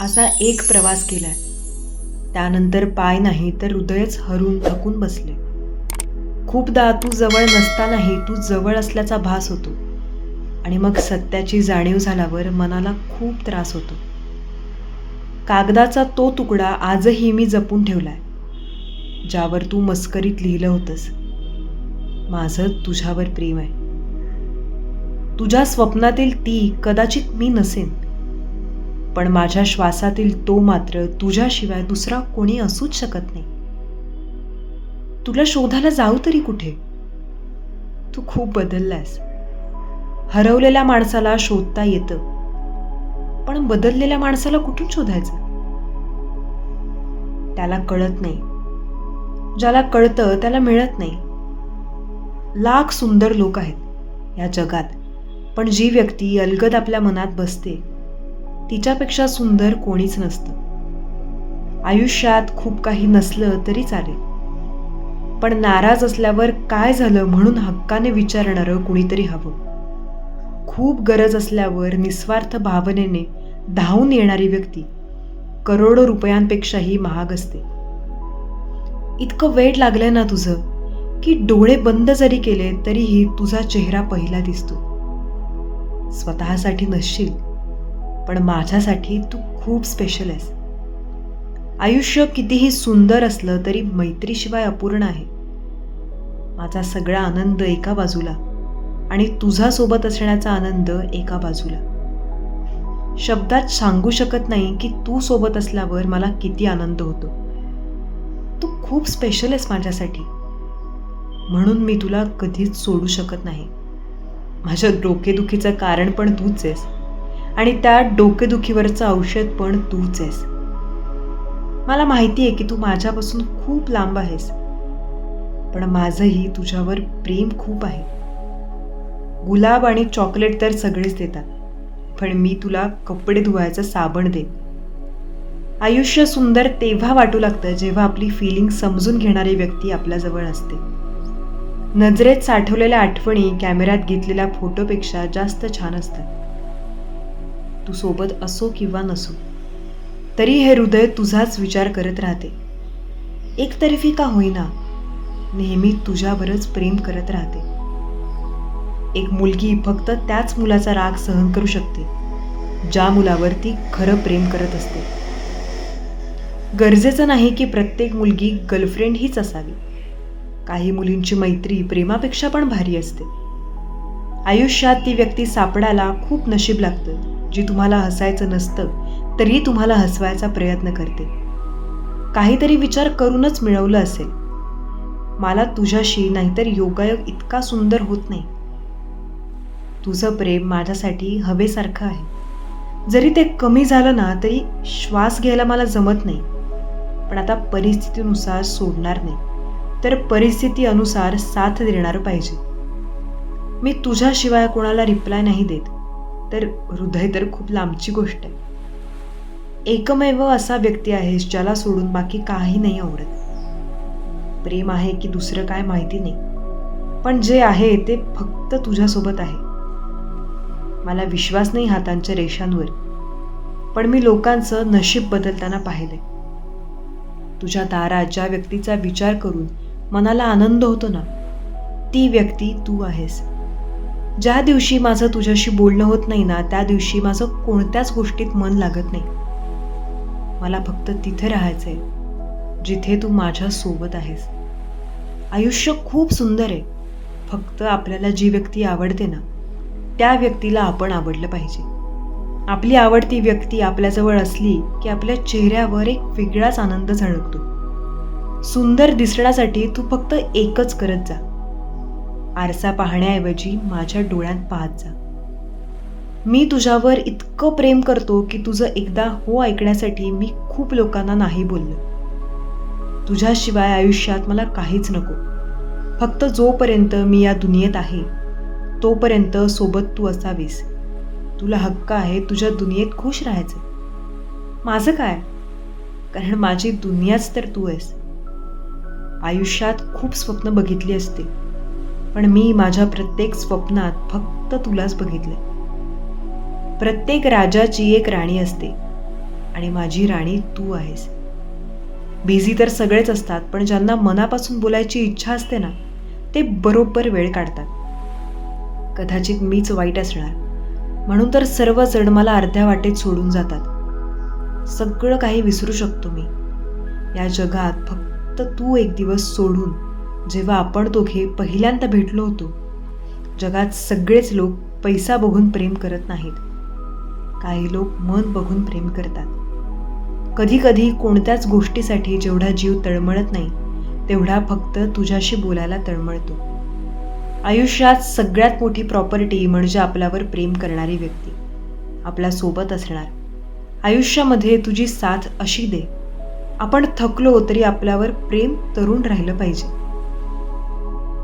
असा एक प्रवास केलाय. त्यानंतर पाय नाही तर हृदयच हरून थकून बसले. खूपदा तू जवळ नसतानाही तू जवळ असल्याचा भास होतो. आणि मग सत्याची जाणीव झाल्यावर मनाला खूप त्रास होतो. कागदाचा तो तुकडा आजही मी जपून ठेवलाय ज्यावर तू मस्करीत लिहिलं होतंस. माझं तुझ्यावर प्रेम आहे. तुझ्या स्वप्नातील ती कदाचित मी नसेन पण माझ्या श्वासातील तो मात्र तुझ्याशिवाय दुसरा कोणी असूच शकत नाही. तुला शोधायला जाऊ तरी कुठे? तू खूप बदललायस. हरवलेल्या माणसाला शोधता येतं. पण बदललेल्या माणसाला कुठून शोधायचं? त्याला कळत नाही. ज्याला कळतं त्याला मिळत नाही. लाख सुंदर लोक आहेत या जगात. पण जी व्यक्ती अलगद आपल्या मनात बसते तिच्यापेक्षा सुंदर कोणीच नसतं. आयुष्यात खूप काही नसलं तरी चालेल. पण नाराज असल्यावर काय झालं म्हणून हक्काने विचारणारं कुणीतरी हवं. खूप गरज असल्यावर निस्वार्थ भावनेने धावून येणारी व्यक्ती करोडो रुपयांपेक्षाही महाग असते. इतकं वेळ लागलंय ना तुझं की डोळे बंद जरी केले तरीही तुझा चेहरा पहिला दिसतो स्वतःसाठी नसशील. पण माझ्यासाठी तू खूप स्पेशल आहेस. आयुष्य कितीही सुंदर असलं तरी मैत्रीशिवाय अपूर्ण आहे. माझा सगळा आनंद एका बाजूला आणि तुझा सोबत असण्याचा आनंद एका बाजूला. शब्दात सांगू शकत नाही की तू सोबत असल्यावर मला किती आनंद होतो. तू खूप स्पेशल आहेस माझ्यासाठी. म्हणून मी तुला कधीच सोडू शकत नाही. माझ्या डोकेदुखीचं कारण पण तूच आहेस. आणि त्या डोकेदुखीवरचं औषध पण तूच आहेस. मला माहिती आहे की तू माझ्यापासून खूप लांब आहेस पण माझंही तुझ्यावर प्रेम खूप आहे. गुलाब आणि चॉकलेट तर सगळेच देतात पण मी तुला कपडे धुवायचं साबण दे आयुष्य सुंदर तेव्हा वाटू लागतं जेव्हा आपली फिलिंग समजून घेणारी व्यक्ती आपल्याजवळ असते. नजरेत साठवलेल्या आठवणी कॅमेऱ्यात घेतलेल्या फोटोपेक्षा जास्त छान असतात. तू सोबत असो किंवा नसो तरी हे हृदय तुझाच विचार करत राहते. एकतर्फी का होईना नेहमी तुझ्यावरच प्रेम करत राहते. एक मुलगी फक्त त्याच मुलाचा राग सहन करू शकते ज्या मुलावर ती खरं प्रेम करत असते. गरजेचं नाही की प्रत्येक मुलगी गर्लफ्रेंड हीच असावी. काही मुलींची मैत्री प्रेमापेक्षा पण भारी असते. आयुष्यात ती व्यक्ती सापडायला खूप नशीब लागतं. जी तुम्हाला हसायचं नसतं तरी तुम्हाला हसवायचा प्रयत्न करते. काहीतरी विचार करूनच मिळवलं असेल. मला तुझ्याशी नाहीतर योगायोग इतका सुंदर होत नाही. तुझं प्रेम माझ्यासाठी हवेसारखं आहे. जरी ते कमी झालं ना तरी श्वास घ्यायला मला जमत नाही. पण आता परिस्थितीनुसार सोडणार नाही. तर परिस्थिती अनुसार साथ देणार पाहिजे. मी तुझ्याशिवाय कोणाला रिप्लाय नाही देत. तर हृदय तर खूप लांबची गोष्ट आहे. एकमेव असा व्यक्ती आहेस ज्याला सोडून बाकी काही नाही आवडत. प्रेम आहे की दुसरं काय माहिती नाही. पण जे आहे ते फक्त तुझ्यासोबत आहे. मला विश्वास नाही हातांच्या रेषांवर. पण मी लोकांचं नशीब बदलताना पाहिले तुझ्या दारात ज्या व्यक्तीचा विचार करून मनाला आनंद होतो ना ती व्यक्ती तू आहेस. ज्या दिवशी माझं तुझ्याशी बोलणं होत नाही ना त्या दिवशी माझं कोणत्याच गोष्टीत मन लागत नाही. मला फक्त तिथे राहायचं आहे जिथे तू माझ्यासोबत आहेस. आयुष्य खूप सुंदर आहे. फक्त आपल्याला जी व्यक्ती आवडते ना त्या व्यक्तीला आपण आवडलं पाहिजे. आपली आवडती व्यक्ती आपल्याजवळ असली की आपल्या चेहऱ्यावर एक वेगळाच आनंद झळकतो. सुंदर दिसण्यासाठी तू फक्त एकच करत जा. आरसा पाहण्याऐवजी माझ्या डोळ्यात पाहत जा. मी तुझ्यावर इतकं प्रेम करतो की तुझं एकदा हो ऐकण्यासाठी मी खूप लोकांना नाही बोललो. तुझ्याशिवाय आयुष्यात मला काहीच नको. फक्त जोपर्यंत मी या दुनियेत आहे तोपर्यंत सोबत तू असावीस. तुला हक्क आहे तुझ्या दुनियेत खुश राहायचं. माझं काय? कारण माझी दुनियाच तर तू आहेस. आयुष्यात खूप स्वप्न बघितली असते. पण मी माझ्या प्रत्येक स्वप्नात फक्त तुलाच बघितले प्रत्येक राजाची एक राणी असते आणि माझी राणी तू आहेस. बिझी तर सगळेच असतात पण ज्यांना मनापासून बोलायची इच्छा असते ना ते बरोबर वेळ काढतात. कदाचित मीच वाईट असणार म्हणून तर सर्वजण मला अर्ध्या वाटेत सोडून जातात. सगळं काही विसरू शकतो मी. या जगात फक्त तू एक दिवस सोडून जेव्हा आपण दोघे पहिल्यांदा भेटलो होतो जगात सगळेच लोक पैसा बघून प्रेम करत नाहीत. काही लोक मन बघून प्रेम करतात. कधी कधी कोणत्याच गोष्टीसाठी जेवढा जीव तळमळत नाही तेवढा फक्त तुझ्याशी बोलायला तळमळतो. आयुष्यात सगळ्यात मोठी प्रॉपर्टी म्हणजे आपल्यावर प्रेम करणारी व्यक्ती आपल्यासोबत असणार. आयुष्यामध्ये तुझी साथ अशी दे. आपण थकलो तरी आपल्यावर प्रेम तरुण राहिलं पाहिजे.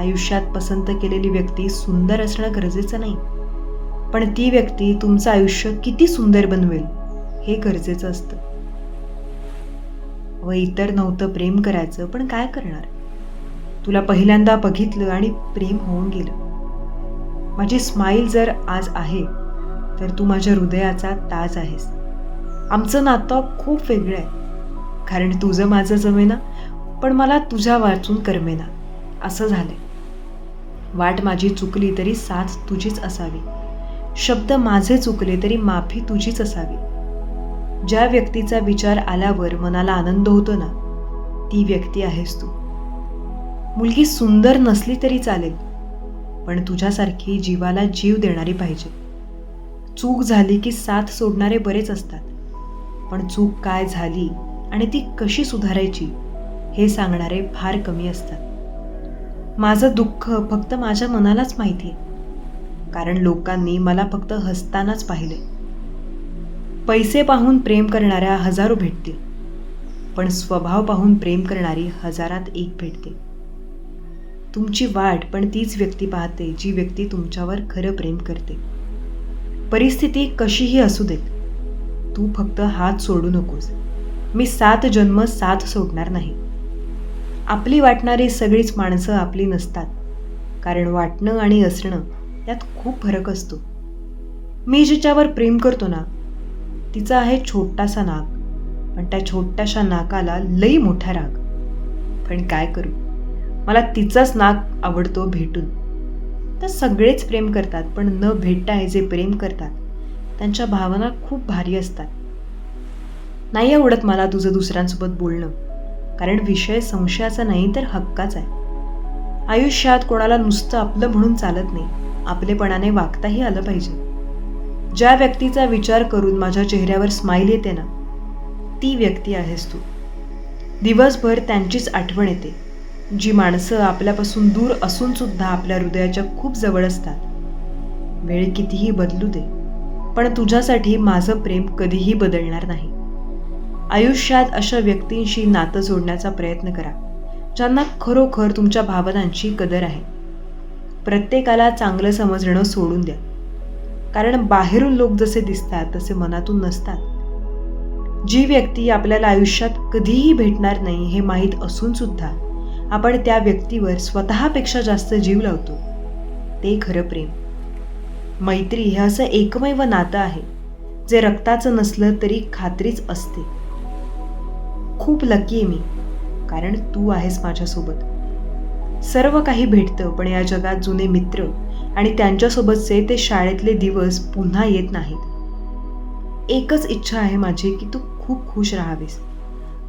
आयुष्यात पसंत केलेली व्यक्ती सुंदर असणं गरजेचं नाही. पण ती व्यक्ती तुमचं आयुष्य किती सुंदर बनवेल हे गरजेचं असतं. व इतर नव्हतं प्रेम करायचं पण काय करणार? तुला पहिल्यांदा बघितलं आणि प्रेम होऊन गेलं. माझी स्माईल जर आज आहे तर तू माझ्या हृदयाचा ताज आहेस. आमचं नातं खूप वेगळं आहे. कारण तुझं माझं जमेना पण मला तुझ्या वाचून करमेना असं झालंय. वाट माझी चुकली तरी साथ तुझीच असावी. शब्द माझे चुकले तरी माफी तुझीच असावी. ज्या व्यक्तीचा विचार आल्यावर मनाला आनंद होतो ना ती व्यक्ती आहेस तू. मुलगी सुंदर नसली तरी चालेल पण तुझ्यासारखी जीवाला जीव देणारी पाहिजे. चूक झाली की साथ सोडणारे बरेच असतात पण चूक काय झाली आणि ती कशी सुधारायची हे सांगणारे फार कमी असतात. माझं दुःख फक्त माझ्या मनालाच माहिती आहे. कारण लोकांनी मला फक्त हसतानाच पाहिले. पैसे पाहून प्रेम करणाऱ्या हजारो भेटतील. पण स्वभाव पाहून प्रेम करणारी हजारात एक भेटते. तुमची वाट पण तीच व्यक्ती पाहते जी व्यक्ती तुमच्यावर खरं प्रेम करते. परिस्थिती कशीही असू देत तू फक्त हात सोडू नकोस. मी सात जन्म साथ सोडणार नाही. आपली वाटणारी सगळीच माणसं आपली नसतात. कारण वाटणं आणि असणं यात खूप फरक असतो. मी जिच्यावर प्रेम करतो ना तिचा आहे छोटासा नाक. पण त्या छोट्याशा नाकाला लई मोठा राग. पण काय करू? मला तिचाच नाक आवडतो भेटून. तर सगळेच प्रेम करतात पण न भेटता जे प्रेम करतात त्यांच्या भावना खूप भारी असतात. नाही आवडत मला तुझं दुसऱ्यांसोबत बोलणं. कारण विषय संशयाचा नाही तर हक्काचा आहे. आयुष्यात कोणाला नुसतं आपलं म्हणून चालत नाही. आपलेपणाने वागताही आलं पाहिजे. ज्या व्यक्तीचा विचार करून माझ्या चेहऱ्यावर स्माईल येते ना ती व्यक्ती आहेस तू. दिवसभर त्यांचीच आठवण येते. जी माणसं आपल्यापासून दूर असून सुद्धा आपल्या हृदयाच्या खूप जवळ असतात. वेळ कितीही बदलू दे पण तुझ्यासाठी माझं प्रेम कधीही बदलणार नाही. आयुष्यात अशा व्यक्तींशी नातं जोडण्याचा प्रयत्न करा ज्यांना खरोखर तुमच्या भावनांची कदर आहे. प्रत्येकाला चांगलं समजणं सोडून द्या. कारण बाहेरून लोक जसे दिसतात तसे मनातून नसतात. जी व्यक्ती आपल्याला आयुष्यात कधीही भेटणार नाही हे माहीत असून सुद्धा आपण त्या व्यक्तीवर स्वतःपेक्षा जास्त जीव लावतो. ते खरं प्रेम. मैत्री हे असं एकमेव नातं आहे जे रक्ताचं नसलं तरी खात्रीच असते. खूप लकी आहे मी. कारण तू आहेस माझ्यासोबत. सर्व काही भेटतं पण या जगात जुने मित्र आणि त्यांच्यासोबतचे ते शाळेतले दिवस पुन्हा येत नाहीत. एकच इच्छा आहे माझी की तू खूप खुश राहावीस.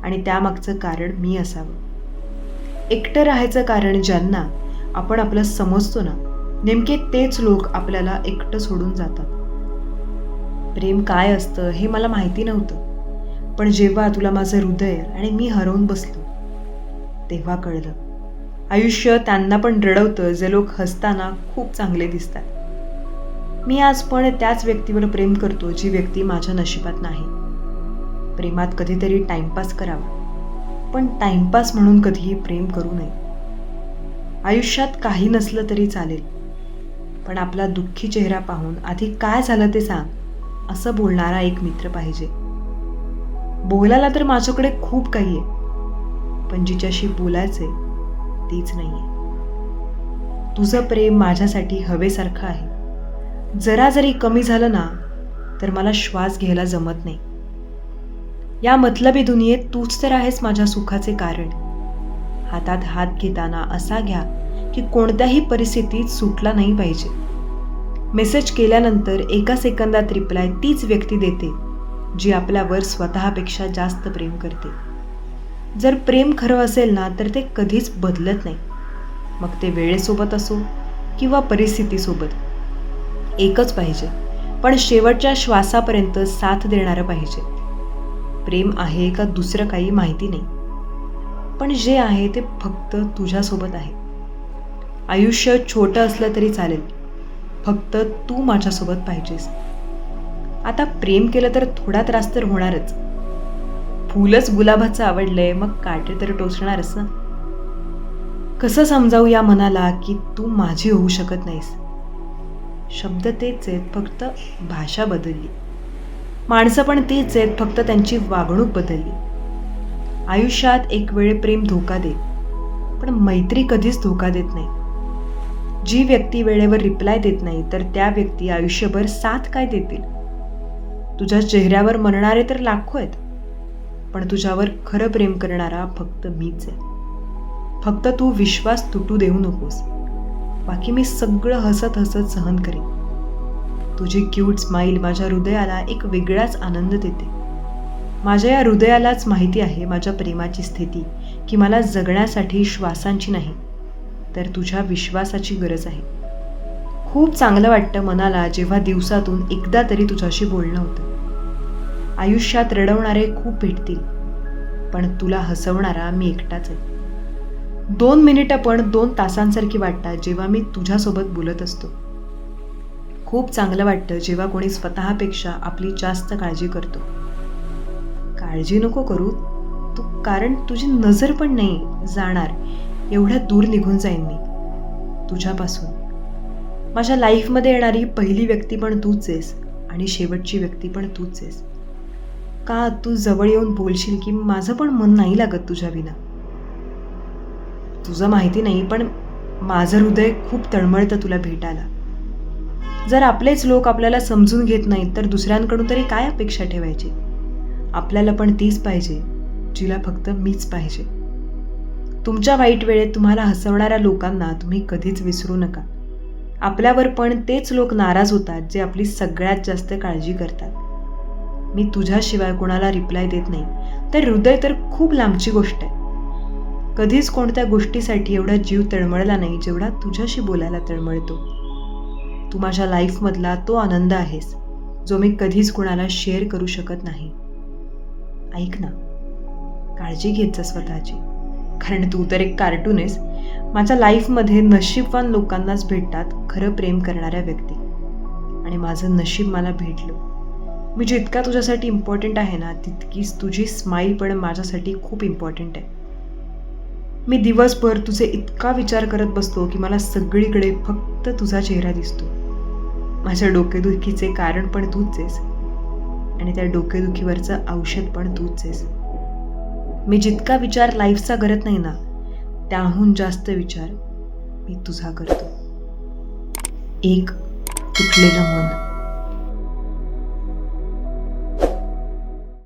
आणि त्यामागचं कारण मी असावं. एकटं राहायचं कारण ज्यांना आपण आपलं समजतो ना नेमके तेच लोक आपल्याला एकटं सोडून जातात. प्रेम काय असतं हे मला माहिती नव्हतं. पण जेव्हा तुला माझं हृदय आणि मी हरवून बसलो तेव्हा कळलं. आयुष्य त्यांना पण रडवतं जे लोक हसताना खूप चांगले दिसतात. मी आज पण त्याच व्यक्तीवर प्रेम करतो जी व्यक्ती माझ्या नशिबात नाही. प्रेमात कधीतरी टाइमपास करावा. पण टाइमपास म्हणून कधीही प्रेम करू नये. आयुष्यात काही नसलं तरी चालेल. पण आपला दुःखी चेहरा पाहून आधी काय झालं ते सांग असं बोलणारा एक मित्र पाहिजे. बोलायला तर माझ्याकडे खूप काही आहे. पण जिच्याशी बोलायचंय तीच नाही आहे तुझं प्रेम माझ्यासाठी हवेसारखं आहे. जरा जरी कमी झालं ना तर मला श्वास घ्यायला जमत नाही. या मतलबी दुनियेत तूच तर आहेस माझ्या सुखाचे कारण. हातात हात घेताना असा घ्या की कोणत्याही परिस्थितीत सुटला नाही पाहिजे. मेसेज केल्यानंतर एका सेकंदात रिप्लाय तीच व्यक्ती देते. जी आपल्यावर स्वतःपेक्षा जास्त प्रेम करते. जर प्रेम खरं असेल ना तर ते कधीच बदलत नाही. मग ते वेळेसोबत असो किंवा परिस्थितीसोबत. एकच पाहिजे. पण शेवटच्या श्वासापर्यंत साथ देणारं पाहिजे. प्रेम आहे का दुसरं काही माहिती नाही. पण जे आहे ते फक्त तुझ्यासोबत आहे. आयुष्य छोटं असलं तरी चालेल. फक्त तू माझ्यासोबत पाहिजेस. आता प्रेम केलं तर थोडा त्रास तर होणारच. फुलच गुलाबाचं आवडलंय मग काटे तर टोचणारच ना? कसं समजावू या मनाला की तू माझी होऊ शकत नाहीस? शब्द तेच आहेत फक्त भाषा बदलली. माणसं पण तीच आहेत फक्त त्यांची वागणूक बदलली. आयुष्यात एक वेळ प्रेम धोका देत पण मैत्री कधीच धोका देत नाही. जी व्यक्ती वेळेवर रिप्लाय देत नाही तर त्या व्यक्ती आयुष्यभर साथ काय देतील? तुझ्या चेहऱ्यावर म्हणणारे तर लाखो आहेत पण तुझ्यावर खरं प्रेम करणारा फक्त मीच आहे. फक्त तू विश्वास तुटू देऊ नकोस. बाकी मी सगळं हसत हसत सहन करेन. तुझी क्यूट स्माईल माझ्या हृदयाला एक वेगळाच आनंद देते. माझ्या या हृदयालाच माहिती आहे माझ्या प्रेमाची स्थिती की मला जगण्यासाठी श्वासांची नाही तर तुझ्या विश्वासाची गरज आहे. खूप चांगलं वाटतं मनाला जेव्हा दिवसातून एकदा तरी तुझ्याशी बोलणं होतं. आयुष्यात रडवणारे खूप भेटतील. पण तुला हसवणारा मी एकटाच आहे. दोन मिनिटं पण दोन तासांसारखी वाटतात जेव्हा मी तुझ्यासोबत बोलत असतो. खूप चांगलं वाटतं जेव्हा कोणी स्वतःपेक्षा आपली जास्त काळजी करतो. काळजी नको करू. तू कारण तुझी नजर पण नाही जाणार. एवढ्या दूर निघून जाईन मी. तुझ्यापासून. माझ्या लाईफमध्ये येणारी पहिली व्यक्ती पण तूच आहेस आणि शेवटची व्यक्ती पण तूच आहेस. का तू जवळ येऊन बोलशील की माझं पण मन नाही लागत तुझ्या विना? तुझं माहिती नाही पण माझं हृदय खूप तळमळतं तुला भेटायला. जर आपलेच लोक आपल्याला समजून घेत नाहीत तर दुसऱ्यांकडून तरी काय अपेक्षा ठेवायची? आपल्याला पण तीच पाहिजे जिला फक्त मीच पाहिजे. तुमच्या वाईट वेळेत तुम्हाला हसवणाऱ्या लोकांना तुम्ही कधीच विसरू नका. आपल्यावर पण तेच लोक नाराज होतात जे आपली सगळ्यात जास्त काळजी करतात. मी तुझ्याशिवाय कोणाला रिप्लाय देत नाही. तर हृदय तर खूप लांबची गोष्ट आहे. कधीच कोणत्या गोष्टीसाठी एवढा जीव तळमळला नाही जेवढा तुझ्याशी बोलायला तळमळतो. तू माझ्या लाईफमधला तो आनंद आहेस जो मी कधीच कोणाला शेअर करू शकत नाही. ऐक ना काळजी घेत जा स्वतःची. कारण तू तर एक कार्टून आहेस. माझ्या लाईफमध्ये नशीबवान लोकांनाच भेटतात खरं प्रेम करणाऱ्या व्यक्ती. आणि माझं नशीब मला भेटलं. मी जितका तुझ्यासाठी इम्पॉर्टंट आहे ना तितकीच तुझी स्माईल पण माझ्यासाठी खूप इम्पॉर्टंट आहे. मी दिवसभर तुझे इतका विचार करत बसतो की मला सगळीकडे फक्त तुझा चेहरा दिसतो. माझ्या डोकेदुखीचे कारण पण तूच आहेस. आणि त्या डोकेदुखीवरचं औषध पण तूच आहेस. मी जितका विचार लाईफचा करत नाही ना त्याहून जास्त विचार मी तुझा करतो. एक तुटलेलं मन.